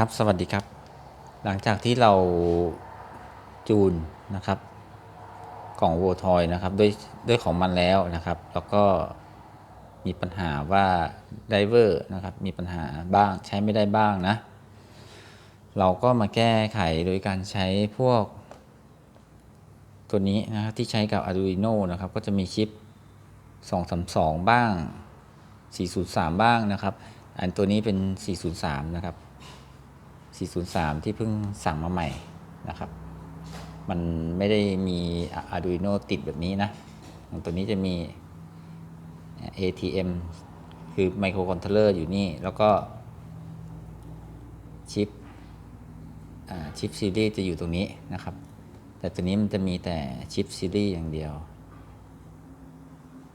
ครับสวัสดีครับ หลังจากที่เราจูนนะครับกล่องโวทอยนะครับด้วยด้วยของมันแล้วนะครับ แล้วก็มีปัญหาว่าไดเวอร์นะครับมีปัญหาบ้างใช้ไม่ได้บ้างนะ เราก็มาแก้ไขโดยการใช้พวก ตัวนี้นะครับที่ใช้กับ Arduino นะครับ ก็จะมีชิป 232 บ้าง 403 บ้างนะครับ อันตัวนี้เป็น 403 นะครับ 403 ที่เพิ่งสั่งมาใหม่นะครับ มันไม่ได้มี Arduino ติดแบบนี้นะตัวนี้จะมี ATM คือไมโครคอนโทรลเลอร์อยู่นี่ แล้วก็ชิปชิปซีรีส์จะอยู่ตรงนี้นะครับ แต่ตัวนี้มันจะมีแต่ชิปซีรีส์อย่างเดียว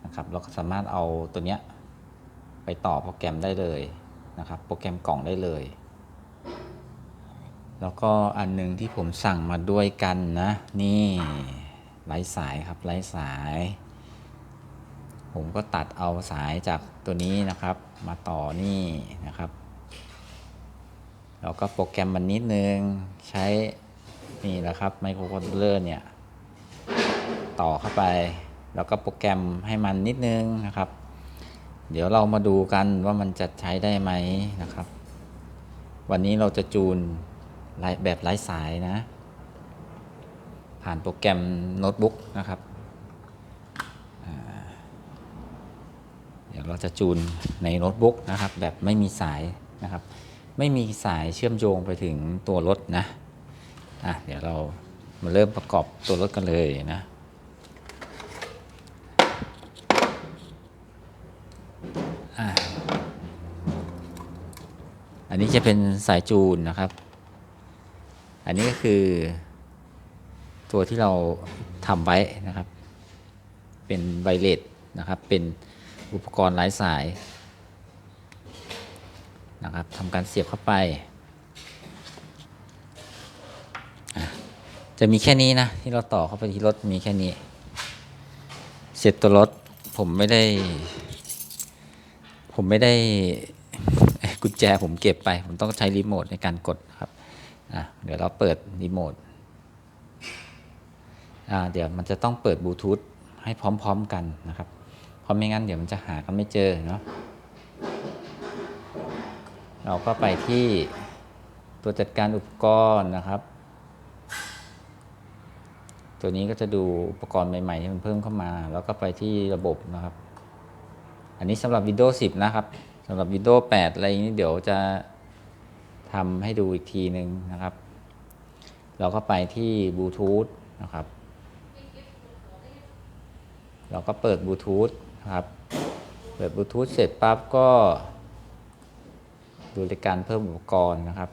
นะครับ เราก็สามารถเอาตัวเนี้ยไปต่อโปรแกรมได้เลยนะครับ โปรแกรมกล่องได้เลย แล้วก็อันหนึ่งที่ผมสั่งมาด้วยกันนะ นี่ไร้สายครับไร้สาย ผมก็ตัดเอาสายจากตัวนี้นะครับ มาต่อนี่นะครับแล้วก็โปรแกรมมันนิดนึงใช้นี่แหละครับไมโครคอนโทรลเลอร์เนี่ย ต่อเข้าไป แล้วก็โปรแกรมให้มันนิดนึงนะครับ เดี๋ยวเรามาดูกันว่ามันจะใช้ได้ไหมนะครับ วันนี้เราจะจูน แบบไร้สายนะ ผ่านโปรแกรมโน้ตบุ๊กนะครับ เดี๋ยวเราจะจูนในโน้ตบุ๊กนะครับ แบบไม่มีสายนะครับ ไม่มีสายเชื่อมโยงไปถึงตัวรถนะอะเดี๋ยวเรามาเริ่มประกอบตัวรถกันเลยนะอันนี้จะเป็นสายจูนนะครับ อันนี้ก็คือตัวที่เราทำไว้นะครับ เป็นไวเลสนะครับ เป็นอุปกรณ์ไร้สายนะครับทำการเสียบเข้าไป จะมีแค่นี้นะ ที่เราต่อเข้าไปที่รถมีแค่นี้ เสร็จตัวรถผมไม่ได้ ผมไม่ได้กุญแจผมเก็บไป ผมต้องใช้รีโมทในการกดครับ เดี๋ยวเราเปิดรีโมทเดี๋ยวมันจะต้องเปิดบลูทูธให้พร้อมๆกันนะครับ เพราะไม่งั้นเดี๋ยวมันจะหากันไม่เจอเนาะ เราก็ไปที่ตัวจัดการอุปกรณ์นะครับ ตัวนี้ก็จะดูอุปกรณ์ใหม่ๆที่มันเพิ่มเข้ามา แล้วก็ไปที่ระบบนะครับ อันนี้สำหรับ Windows 10 นะครับสำหรับ Windows 8 อะไรอย่างนี้เดี๋ยวจะ ทำให้ดูอีกทีหนึ่งนะครับ เราก็ไปที่บลูทูธนะครับ เราก็เปิดบลูทูธนะครับ เปิดบลูทูธเสร็จปั๊บก็ ดูในการเพิ่มอุปกรณ์นะครับ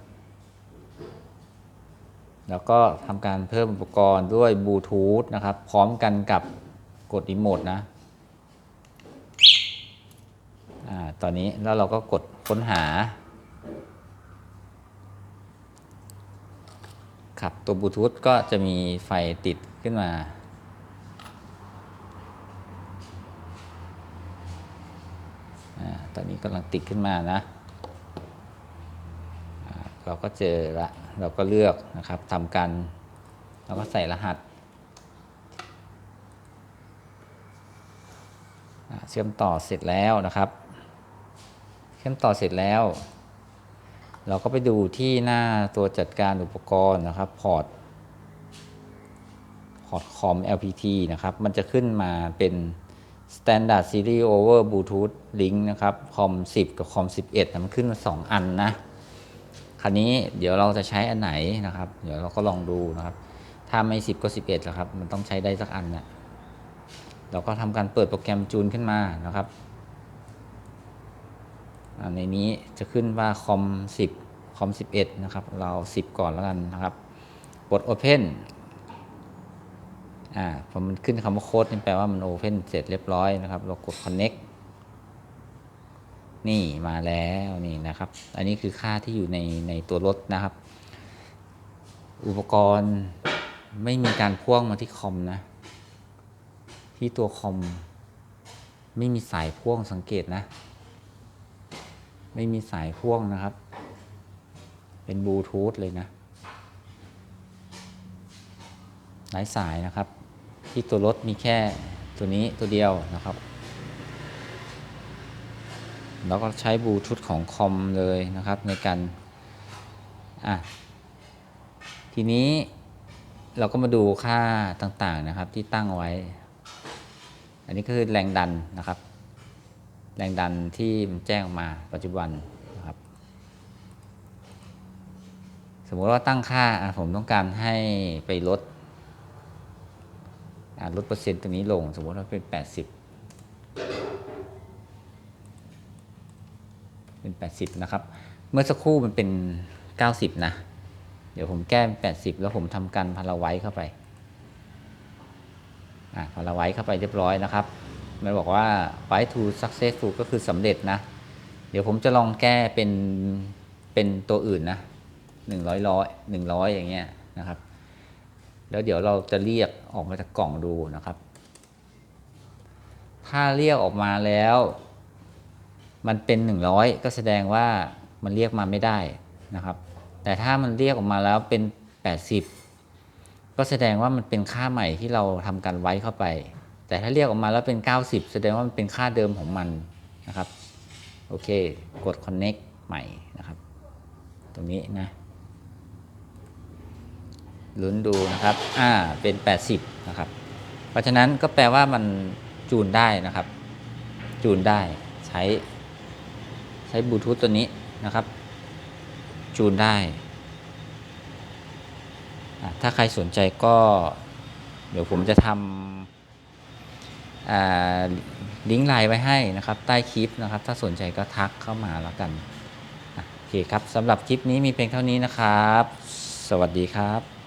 แล้วก็ทำการเพิ่มอุปกรณ์ด้วยบลูทูธนะครับ พร้อมกันกับกดรีโมทนะอ่าตอนนี้แล้วเราก็กดค้นหา ครับตัวบลูทูธก็จะมีไฟติดขึ้นมาอตอนนี้กำลังติดขึ้นมานะเราก็เจอละเราก็เลือกนะครับทำการเราก็ใส่รหัส เชื่อมต่อเสร็จแล้วนะครับ เชื่อมต่อเสร็จแล้ว เราก็ไปดูที่หน้าตัวจัดการอุปกรณ์นะครับพอร์ตพอร์ตคอม LPT นะครับ มันจะขึ้นมาเป็น Standard Series over Bluetooth Link นะครับคอม10 กับคอม11นะมันขึ้นมา 2 อันนะ คราวนี้เดี๋ยวเราจะใช้อันไหนนะครับ เดี๋ยวเราก็ลองดูนะครับ ถ้าไม่ 10 ก็ 11แล้วครับ มันต้องใช้ได้สักอันนะเราก็ทำการเปิดโปรแกรมจูนขึ้นมานะครับ ในนี้จะขึ้นว่าคอม10คอม11 นะครับ เรา 10 ก่อนแล้วกันนะครับกด Open อ่าพอมันขึ้นคำว่าโค้ดนี่แปลว่ามัน Open เสร็จเรียบร้อยนะครับ เรากด Connect นี่มาแล้วนี่นะครับ อันนี้คือค่าที่อยู่ในในตัวรถนะครับ อุปกรณ์ไม่มีการพ่วงมาที่คอมนะ ที่ตัวคอม ไม่มีสายพ่วงสังเกตนะ ไม่มีสายพ่วงนะครับ เป็นบลูทูธเลยนะไร้สายนะครับ ที่ตัวรถมีแค่ตัวนี้ตัวเดียวนะครับ แล้วก็ใช้บลูทูธของคอมเลยนะครับในการ อะ ทีนี้เราก็มาดูค่าต่างๆนะครับที่ตั้งไว้ อันนี้ก็คือแรงดันนะครับ แรงดันที่มันแจ้งออกมาปัจจุบันนะครับ สมมติว่าตั้งค่าผมต้องการให้ไปลดลดเปอร์เซ็นต์ตรงนี้ลง สมมติว่าเป็น 80 เป็น 80 นะครับ เมื่อสักครู่มันเป็น 90 นะ เดี๋ยวผมแก้เป็น 80 แล้วผมทำการพาราไว้เข้าไปอะพาราไว้เข้าไปเรียบร้อยนะครับ มันบอกว่า fight to successful ก็คือสำเร็จนะ เดี๋ยวผมจะลองแก้เป็นเป็นตัวอื่นนะหนึ่งร้อยร้อยหนึ่งร้อยอย่างเงี้ยนะครับ แล้วเดี๋ยวเราจะเรียกออกมาจากกล่องดูนะครับ ถ้าเรียกออกมาแล้ว มันเป็นหนึ่งร้อยก็แสดงว่ามันเรียกมาไม่ได้นะครับ แต่ถ้ามันเรียกออกมาแล้วเป็นแปดสิบก็แสดงว่ามันเป็นค่าใหม่ที่เราทำการไว้เข้าไป แต่ถ้าเรียกออกมาแล้วเป็น 90 แสดงว่ามันเป็นค่าเดิมของมันนะครับ โอเค กด connect ใหม่นะครับ ตรงนี้นะ ลุ้นดูนะครับ อ่า เป็น 80 นะครับ เพราะฉะนั้นก็แปลว่ามันจูนได้นะครับ จูนได้ใช้ ใช้บลูทูธตัวนี้นะครับ จูนได้ ถ้าใครสนใจก็ เดี๋ยวผมจะทำ ลิงก์ไลน์ไว้ให้นะครับ ใต้คลิปนะครับ ถ้าสนใจก็ทักเข้ามาแล้วกันโอเคครับสำหรับคลิปนี้มีเพียงเท่านี้นะครับ สวัสดีครับ